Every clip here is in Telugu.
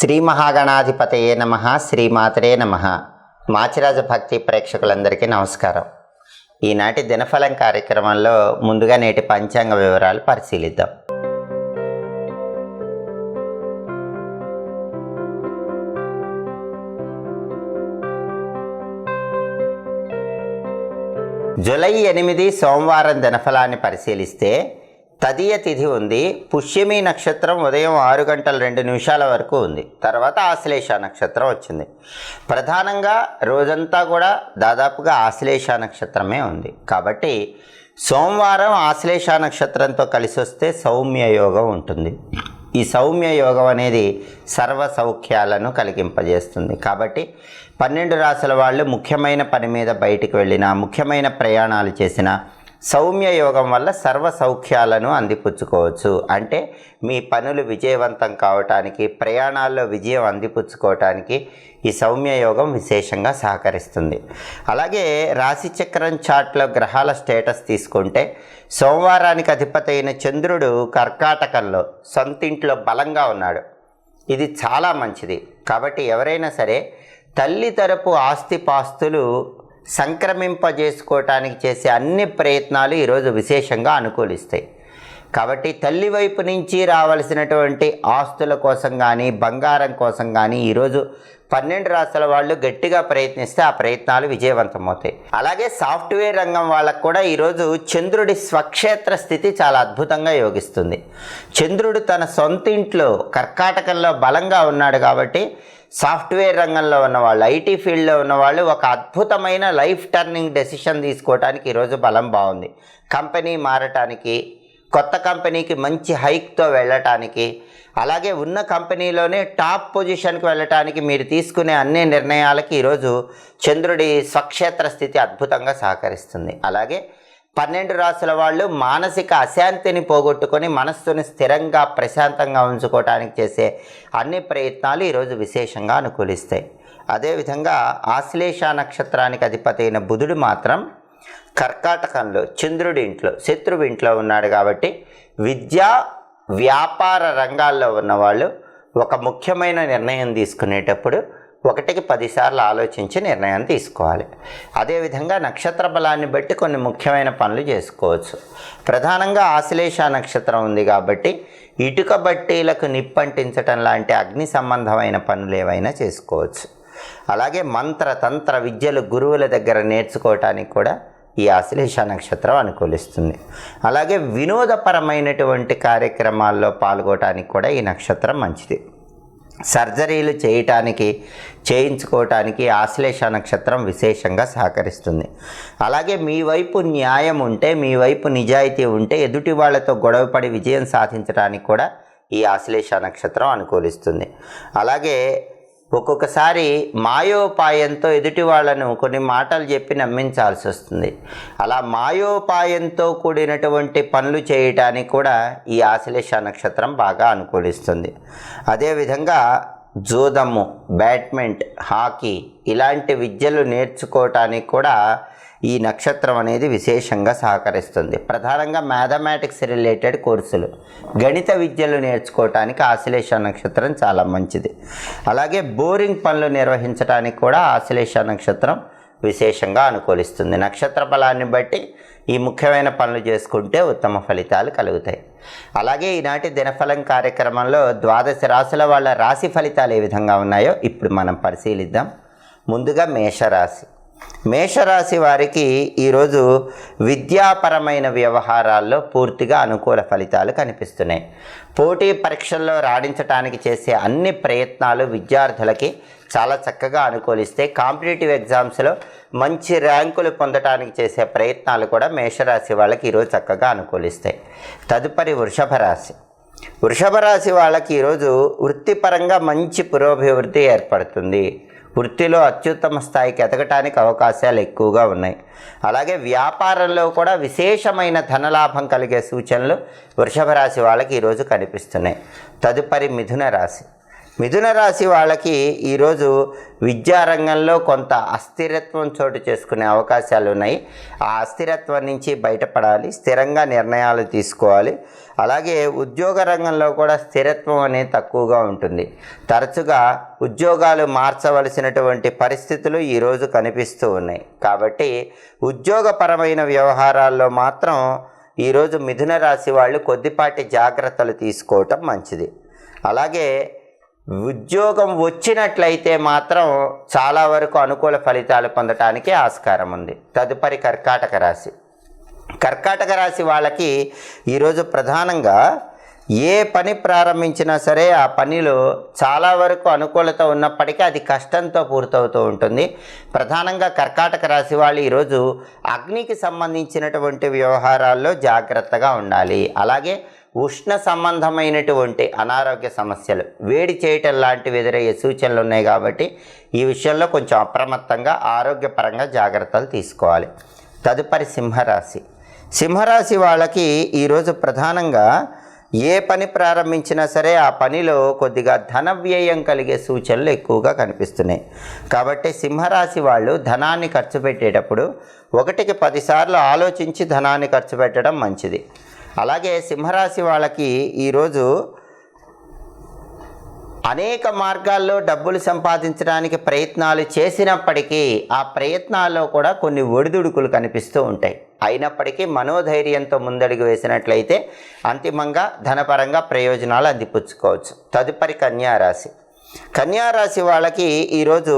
శ్రీ మహాగణాధిపతయే నమ శ్రీమాతరే నమ. మాచిరాజ భక్తి ప్రేక్షకులందరికీ నమస్కారం. ఈనాటి దినఫలం కార్యక్రమంలో ముందుగా నేటి పంచాంగ వివరాలు పరిశీలిద్దాం. జూలై ఎనిమిది సోమవారం దినఫలాన్ని పరిశీలిస్తే తదియ తిథి ఉంది. పుష్యమి నక్షత్రం ఉదయం ఆరు గంటల రెండు నిమిషాల వరకు ఉంది. తర్వాత ఆశ్లేష నక్షత్రం వచ్చింది. ప్రధానంగా రోజంతా కూడా దాదాపుగా ఆశ్లేష నక్షత్రమే ఉంది. కాబట్టి సోమవారం ఆశ్లేష నక్షత్రంతో కలిసి వస్తే సౌమ్య యోగం ఉంటుంది. ఈ సౌమ్య యోగం అనేది సర్వ సౌఖ్యాలను కలిగింపజేస్తుంది. కాబట్టి పన్నెండు రాసుల వాళ్ళు ముఖ్యమైన పని మీద బయటికి వెళ్ళినా ముఖ్యమైన ప్రయాణాలు చేసినా సౌమ్య యోగం వల్ల సర్వ సౌఖ్యాలను అందిపుచ్చుకోవచ్చు. అంటే మీ పనులు విజయవంతం కావటానికి ప్రయాణాల్లో విజయం అందిపుచ్చుకోవటానికి ఈ సౌమ్య యోగం విశేషంగా సహకరిస్తుంది. అలాగే రాశిచక్రం చాట్లో గ్రహాల స్టేటస్ తీసుకుంటే సోమవారానికి అధిపతి అయిన చంద్రుడు కర్కాటకంలో సొంతింట్లో బలంగా ఉన్నాడు. ఇది చాలా మంచిది. కాబట్టి ఎవరైనా సరే తల్లి తరపు ఆస్తిపాస్తులు సంక్రమింపజేసుకోవటానికి చేసే అన్ని ప్రయత్నాలు ఈరోజు విశేషంగా అనుకూలిస్తాయి. కాబట్టి తల్లి వైపు నుంచి రావలసినటువంటి ఆస్తుల కోసం కానీ బంగారం కోసం కానీ ఈరోజు పన్నెండు రాష్ట్రాల వాళ్ళు గట్టిగా ప్రయత్నిస్తే ఆ ప్రయత్నాలు విజయవంతమవుతాయి. అలాగే సాఫ్ట్వేర్ రంగం వాళ్ళకు కూడా ఈరోజు చంద్రుడి స్వక్షేత్ర స్థితి చాలా అద్భుతంగా యోగిస్తుంది. చంద్రుడు తన సొంత ఇంట్లో కర్కాటకంలో బలంగా ఉన్నాడు కాబట్టి సాఫ్ట్వేర్ రంగంలో ఉన్న వాళ్ళు ఐటీ ఫీల్డ్లో ఉన్న వాళ్ళు ఒక అద్భుతమైన లైఫ్ టర్నింగ్ డెసిషన్ తీసుకోవడానికి ఈరోజు బలం బాగుంది. కంపెనీ మారటానికి కొత్త కంపెనీకి మంచి హైక్తో వెళ్ళటానికి అలాగే ఉన్న కంపెనీలోనే టాప్ పొజిషన్కి వెళ్ళటానికి మీరు తీసుకునే అన్ని నిర్ణయాలకి ఈరోజు చంద్రుడి స్వక్షేత్ర స్థితి అద్భుతంగా సహకరిస్తుంది. అలాగే పన్నెండు రాసుల వాళ్ళు మానసిక అశాంతిని పోగొట్టుకొని మనస్సుని స్థిరంగా ప్రశాంతంగా ఉంచుకోవడానికి చేసే అన్ని ప్రయత్నాలు ఈరోజు విశేషంగా అనుకూలిస్తాయి. అదేవిధంగా ఆశ్లేష నక్షత్రానికి అధిపతి అయిన బుధుడు మాత్రం కర్కాటకంలో చంద్రుడి ఇంట్లో శత్రువు ఇంట్లో ఉన్నాడు కాబట్టి విద్యా వ్యాపార రంగాల్లో ఉన్నవాళ్ళు ఒక ముఖ్యమైన నిర్ణయం తీసుకునేటప్పుడు ఒకటికి పదిసార్లు ఆలోచించి నిర్ణయం తీసుకోవాలి. అదేవిధంగా నక్షత్ర బలాన్ని బట్టి కొన్ని ముఖ్యమైన పనులు చేసుకోవచ్చు. ప్రధానంగా ఆశ్లేష నక్షత్రం ఉంది కాబట్టి ఇటుక బట్టీలకు నిప్పంటించటం లాంటి అగ్ని సంబంధమైన పనులు ఏవైనా చేసుకోవచ్చు. అలాగే మంత్ర తంత్ర విద్యలు గురువుల దగ్గర నేర్చుకోవటానికి కూడా ఈ ఆశ్లేష నక్షత్రం అనుకూలిస్తుంది. అలాగే వినోదపరమైనటువంటి కార్యక్రమాల్లో పాల్గొనడానికి కూడా ఈ నక్షత్రం మంచిది. సర్జరీలు చేయటానికి చేయించుకోవటానికి ఆశ్లేష నక్షత్రం విశేషంగా సహకరిస్తుంది. అలాగే మీ వైపు న్యాయం ఉంటే మీ వైపు నిజాయితీ ఉంటే ఎదుటి వాళ్ళతో గొడవపడి విజయం సాధించడానికి కూడా ఈ ఆశ్లేష నక్షత్రం అనుకూలిస్తుంది. అలాగే ఒక్కొక్కసారి మాయోపాయంతో ఎదుటి వాళ్ళను కొన్ని మాటలు చెప్పి నమ్మించాల్సి వస్తుంది. అలా మాయోపాయంతో కూడినటువంటి పనులు చేయటానికి కూడా ఈ ఆశ్లేష నక్షత్రం బాగా అనుకూలిస్తుంది. అదేవిధంగా జూదము బ్యాడ్మింట్ హాకీ ఇలాంటి విద్యలు నేర్చుకోవటానికి కూడా ఈ నక్షత్రం అనేది విశేషంగా సహకరిస్తుంది. ప్రధానంగా మ్యాథమెటిక్స్ రిలేటెడ్ కోర్సులు. గణిత విద్యలు నేర్చుకోవటానికి ఆశ్లేష నక్షత్రం చాలా మంచిది. అలాగే బోరింగ్ పనులు నిర్వహించడానికి కూడా ఆశ్లేష నక్షత్రం విశేషంగా అనుకూలిస్తుంది. నక్షత్ర ఫలాన్ని బట్టి ఈ ముఖ్యమైన పనులు చేసుకుంటే ఉత్తమ ఫలితాలు కలుగుతాయి. అలాగే ఈనాటి దినఫలం కార్యక్రమంలో ద్వాదశ రాశుల వాళ్ళ రాశి ఫలితాలు ఏ విధంగా ఉన్నాయో ఇప్పుడు మనం పరిశీలిద్దాం. ముందుగా మేషరాశి. మేషరాశి వారికి ఈరోజు విద్యాపరమైన వ్యవహారాల్లో పూర్తిగా అనుకూల ఫలితాలు కనిపిస్తున్నాయి. పోటీ పరీక్షల్లో రాణించడానికి చేసే అన్ని ప్రయత్నాలు విద్యార్థులకి చాలా చక్కగా అనుకూలిస్తే కాంపిటేటివ్ ఎగ్జామ్స్లో మంచి ర్యాంకులు పొందడానికి చేసే ప్రయత్నాలు కూడా మేషరాశి వాళ్ళకి ఈరోజు చక్కగా అనుకూలిస్తాయి. తదుపరి వృషభ రాశి. వృషభ రాశి వాళ్ళకి ఈరోజు వృత్తిపరంగా మంచి పురోభివృద్ధి ఏర్పడుతుంది. వృత్తిలో అత్యుత్తమ స్థాయికి ఎదగటానికి అవకాశాలు ఎక్కువగా ఉన్నాయి. అలాగే వ్యాపారంలో కూడా విశేషమైన ధనలాభం కలిగే సూచనలు వృషభ రాశి వాళ్ళకి ఈరోజు కనిపిస్తున్నాయి. తదుపరి మిథున రాశి. మిథున రాశి వాళ్ళకి ఈరోజు విద్యారంగంలో కొంత అస్థిరత్వం చోటు చేసుకునే అవకాశాలు ఉన్నాయి. ఆ అస్థిరత్వం నుంచి బయటపడాలి స్థిరంగా నిర్ణయాలు తీసుకోవాలి. అలాగే ఉద్యోగ రంగంలో కూడా స్థిరత్వం అనేది తక్కువగా ఉంటుంది. తరచుగా ఉద్యోగాలు మార్చవలసినటువంటి పరిస్థితులు ఈరోజు కనిపిస్తూ ఉన్నాయి. కాబట్టి ఉద్యోగపరమైన వ్యవహారాల్లో మాత్రం ఈరోజు మిథున రాశి వాళ్ళు కొద్దిపాటి జాగ్రత్తలు తీసుకోవటం మంచిది. అలాగే ఉద్యోగం వచ్చినట్లయితే మాత్రం చాలా వరకు అనుకూల ఫలితాలు పొందటానికి ఆస్కారం ఉంది. తదుపరి కర్కాటక రాశి. కర్కాటక రాశి వాళ్ళకి ఈరోజు ప్రధానంగా ఏ పని ప్రారంభించినా సరే ఆ పనిలో చాలా వరకు అనుకూలత ఉన్నప్పటికీ అది కష్టంతో పూర్తవుతూ ఉంటుంది. ప్రధానంగా కర్కాటక రాశి వాళ్ళు ఈరోజు అగ్నికి సంబంధించినటువంటి వ్యవహారాల్లో జాగ్రత్తగా ఉండాలి. అలాగే ఉష్ణ సంబంధమైనటువంటి అనారోగ్య సమస్యలు. వేడి చేయటం లాంటివి ఎదురయ్యే సూచనలు ఉన్నాయి కాబట్టి ఈ విషయంలో కొంచెం అప్రమత్తంగా ఆరోగ్యపరంగా జాగ్రత్తలు తీసుకోవాలి. తదుపరి సింహరాశి. సింహరాశి వాళ్ళకి ఈరోజు ప్రధానంగా ఏ పని ప్రారంభించినా సరే ఆ పనిలో కొద్దిగా ధన వ్యయం కలిగే సూచనలు ఎక్కువగా కనిపిస్తున్నాయి. కాబట్టి సింహరాశి వాళ్ళు ధనాన్ని ఖర్చు పెట్టేటప్పుడు ఒకటికి పదిసార్లు ఆలోచించి ధనాన్ని ఖర్చు పెట్టడం మంచిది. అలాగే సింహరాశి వాళ్ళకి ఈరోజు అనేక మార్గాల్లో డబ్బులు సంపాదించడానికి ప్రయత్నాలు చేసినప్పటికీ ఆ ప్రయత్నాల్లో కూడా కొన్ని ఒడిదుడుకులు కనిపిస్తూ ఉంటాయి. అయినప్పటికీ మనోధైర్యంతో ముందడుగు వేసినట్లయితే అంతిమంగా ధనపరంగా ప్రయోజనాలు అందిపుచ్చుకోవచ్చు. తదుపరి కన్యారాశి. కన్యారాశి వాళ్ళకి ఈరోజు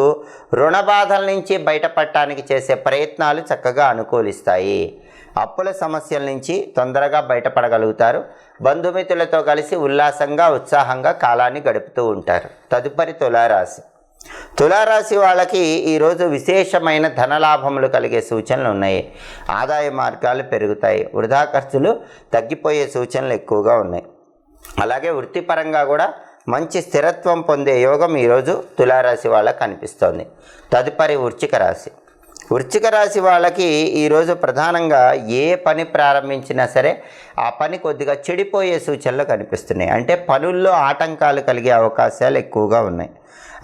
రుణ బాధల నుంచి బయటపడటానికి చేసే ప్రయత్నాలు చక్కగా అనుకూలిస్తాయి. అప్పుల సమస్యల నుంచి తొందరగా బయటపడగలుగుతారు. బంధుమిత్రులతో కలిసి ఉల్లాసంగా ఉత్సాహంగా కాలాన్ని గడుపుతూ ఉంటారు. తదుపరి తులారాశి. తులారాశి వాళ్ళకి ఈరోజు విశేషమైన ధనలాభములు కలిగే సూచనలు ఉన్నాయి. ఆదాయ మార్గాలు పెరుగుతాయి. వృధా ఖర్చులు తగ్గిపోయే సూచనలు ఎక్కువగా ఉన్నాయి. అలాగే వృత్తిపరంగా కూడా మంచి స్థిరత్వం పొందే యోగం ఈరోజు తులారాశి వాళ్ళకి కనిపిస్తోంది తదుపరి వృచ్చిక రాశి. వృశ్చిక రాశి వాళ్ళకి ఈరోజు ప్రధానంగా ఏ పని ప్రారంభించినా సరే ఆ పని కొద్దిగా చెడిపోయే సూచనలు కనిపిస్తున్నాయి. అంటే పనుల్లో ఆటంకాలు కలిగే అవకాశాలు ఎక్కువగా ఉన్నాయి.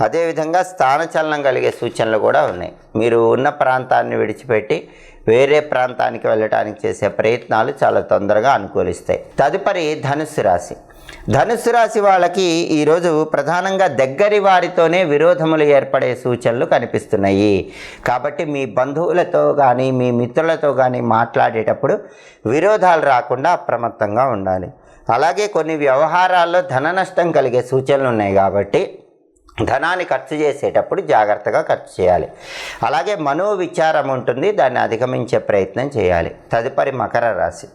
అదేవిధంగా స్థానచలనం కలిగే సూచనలు కూడా ఉన్నాయి. మీరు ఉన్న ప్రాంతాన్ని విడిచిపెట్టి వేరే ప్రాంతానికి వెళ్ళడానికి చేసే ప్రయత్నాలు చాలా తొందరగా అనుకూలిస్తాయి. తదుపరి ధనుస్సు రాశి. ధనుసు రాశి వాళ్ళకి ఈరోజు ప్రధానంగా దగ్గరి వారితోనే విరోధములు ఏర్పడే సూచనలు కనిపిస్తున్నాయి. కాబట్టి మీ బంధువులతో కానీ మీ మిత్రులతో కానీ మాట్లాడేటప్పుడు విరోధాలు రాకుండా అప్రమత్తంగా ఉండాలి. అలాగే కొన్ని వ్యవహారాల్లో ధన నష్టం కలిగే సూచనలు ఉన్నాయి కాబట్టి ధనాన్ని ఖర్చు చేసేటప్పుడు జాగ్రత్తగా ఖర్చు చేయాలి. అలాగే మనో విచారం ఉంటుంది దాన్ని అధిగమించే ప్రయత్నం చేయాలి. తదుపరి మకర రాశి.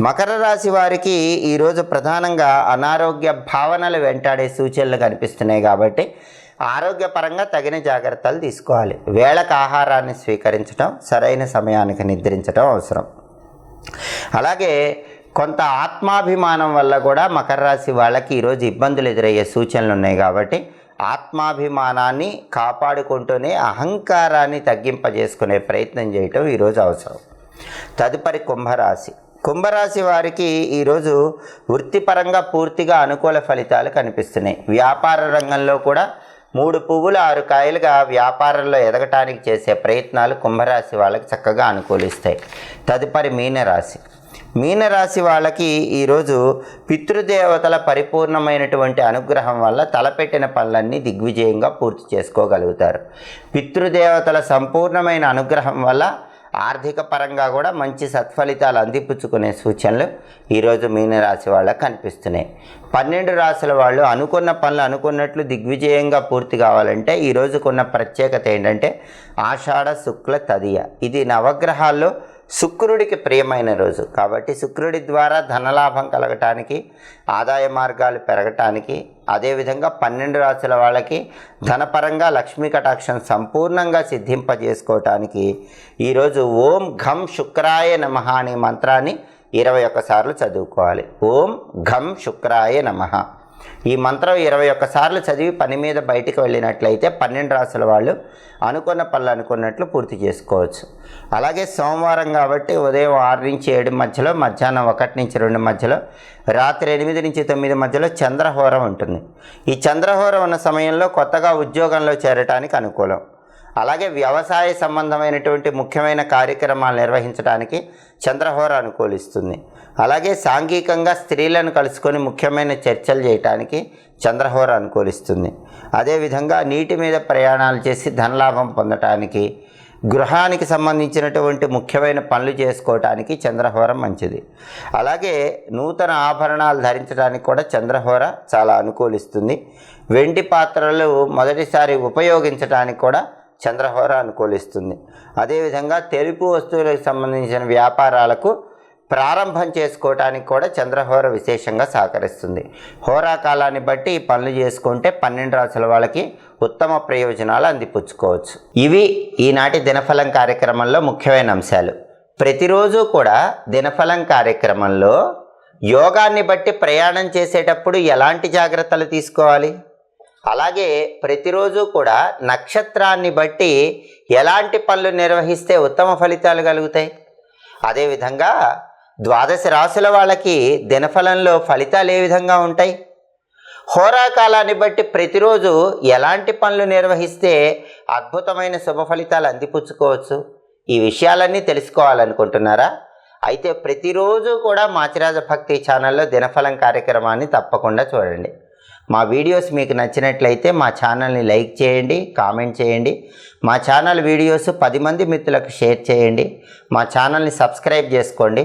మకర రాశి వారికి ఈరోజు ప్రధానంగా అనారోగ్య భావనలు వెంటాడే సూచనలు కనిపిస్తున్నాయి కాబట్టి ఆరోగ్యపరంగా తగిన జాగ్రత్తలు తీసుకోవాలి. వేళకు ఆహారాన్ని స్వీకరించడం సరైన సమయానికి నిద్రించడం అవసరం. అలాగే కొంత ఆత్మాభిమానం వల్ల కూడా మకర రాశి వాళ్ళకి ఈరోజు ఇబ్బందులు ఎదురయ్యే సూచనలు ఉన్నాయి కాబట్టి ఆత్మాభిమానాన్ని కాపాడుకుంటూనే అహంకారాన్ని తగ్గింపజేసుకునే ప్రయత్నం చేయటం ఈరోజు అవసరం. తదుపరి కుంభరాశి. కుంభరాశి వారికి ఈరోజు వృత్తిపరంగా పూర్తిగా అనుకూల ఫలితాలు కనిపిస్తున్నాయి. వ్యాపార రంగంలో కూడా మూడు పువ్వులు ఆరు కాయలుగా వ్యాపారంలో ఎదగటానికి చేసే ప్రయత్నాలు కుంభరాశి వాళ్ళకి చక్కగా అనుకూలిస్తాయి. తదుపరి మీనరాశి. మీనరాశి వాళ్ళకి ఈరోజు పితృదేవతల పరిపూర్ణమైనటువంటి అనుగ్రహం వల్ల తలపెట్టిన పనులన్నీ దిగ్విజయంగా పూర్తి చేసుకోగలుగుతారు. పితృదేవతల సంపూర్ణమైన అనుగ్రహం వల్ల ఆర్థిక పరంగా కూడా మంచి సత్ఫలితాలు అందిపుచ్చుకునే సూచనలు ఈరోజు మీనరాశి వాళ్ళకు కనిపిస్తున్నాయి. పన్నెండు రాశుల వాళ్ళు అనుకున్న పనులు అనుకున్నట్లు దిగ్విజయంగా పూర్తి కావాలంటే ఈ రోజుకున్న ప్రత్యేకత ఏంటంటే ఆషాఢ శుక్ల తదియ. ఇది నవగ్రహాల్లో శుక్రుడికి ప్రియమైన రోజు. కాబట్టి శుక్రుడి ద్వారా ధనలాభం కలగటానికి ఆదాయ మార్గాలు పెరగటానికి అదేవిధంగా పన్నెండు రాశుల వాళ్ళకి ధనపరంగా లక్ష్మీ కటాక్షం సంపూర్ణంగా సిద్ధింపజేసుకోవటానికి ఈరోజు ఓం ఘం శుక్రాయ నమ అనే మంత్రాన్ని ఇరవై ఒక్కసార్లు చదువుకోవాలి. ఓం ఘం శుక్రాయ నమ. ఈ మంత్రం ఇరవై ఒక్కసార్లు చదివి పని మీద బయటికి వెళ్ళినట్లయితే పన్నెండు రాసుల వాళ్ళు అనుకున్న పనులు అనుకున్నట్లు పూర్తి చేసుకోవచ్చు. అలాగే సోమవారం కాబట్టి ఉదయం ఆరు నుంచి ఏడు మధ్యలో మధ్యాహ్నం ఒకటి నుంచి రెండు మధ్యలో రాత్రి ఎనిమిది నుంచి తొమ్మిది మధ్యలో చంద్రహోరం ఉంటుంది. ఈ చంద్రహోరం ఉన్న సమయంలో కొత్తగా ఉద్యోగంలో చేరటానికి అనుకూలం. అలాగే వ్యవసాయ సంబంధమైనటువంటి ముఖ్యమైన కార్యక్రమాలు నిర్వహించడానికి చంద్రహోర అనుకూలిస్తుంది. అలాగే సాంఘికంగా స్త్రీలను కలుసుకొని ముఖ్యమైన చర్చలు చేయటానికి చంద్రహోర అనుకూలిస్తుంది అదేవిధంగా నీటి మీద ప్రయాణాలు చేసి ధనలాభం పొందటానికి గృహానికి సంబంధించినటువంటి ముఖ్యమైన పనులు చేసుకోవటానికి చంద్రహోర మంచిది. అలాగే నూతన ఆభరణాలు ధరించడానికి కూడా చంద్రహోర చాలా అనుకూలిస్తుంది. వెండి పాత్రలు మొదటిసారి ఉపయోగించడానికి కూడా చంద్రహోర అనుకూలిస్తుంది. అదేవిధంగా తెలుపు వస్తువులకు సంబంధించిన వ్యాపారాలకు ప్రారంభం చేసుకోవటానికి కూడా చంద్రహోర విశేషంగా సహకరిస్తుంది. హోరా కాలాన్ని బట్టి ఈ పనులు చేసుకుంటే పన్నెండు రాసుల వాళ్ళకి ఉత్తమ ప్రయోజనాలు అందిపుచ్చుకోవచ్చు. ఇవి ఈనాటి దినఫలం కార్యక్రమంలో ముఖ్యమైన అంశాలు. ప్రతిరోజు కూడా దినఫలం కార్యక్రమంలో యోగాన్ని బట్టి ప్రయాణం చేసేటప్పుడు ఎలాంటి జాగ్రత్తలు తీసుకోవాలి? అలాగే ప్రతిరోజు కూడా నక్షత్రాన్ని బట్టి ఎలాంటి పనులు నిర్వహిస్తే ఉత్తమ ఫలితాలు కలుగుతాయి? అదేవిధంగా ద్వాదశ రాశుల వాళ్ళకి దినఫలంలో ఫలితాలు ఏ విధంగా ఉంటాయి? హోరాకాలాన్ని బట్టి ప్రతిరోజు ఎలాంటి పనులు నిర్వహిస్తే అద్భుతమైన శుభ ఫలితాలు అందిపుచ్చుకోవచ్చు? ఈ విషయాలన్నీ తెలుసుకోవాలనుకుంటున్నారా? అయితే ప్రతిరోజు కూడా మాచిరాజ భక్తి ఛానల్లో దినఫలం కార్యక్రమాన్ని తప్పకుండా చూడండి. మా వీడియోస్ మీకు నచ్చినట్లయితే మా ఛానల్ని లైక్ చేయండి కామెంట్ చేయండి. మా ఛానల్ వీడియోస్ పది మంది మిత్రులకు షేర్ చేయండి. మా ఛానల్ని సబ్స్క్రైబ్ చేసుకోండి.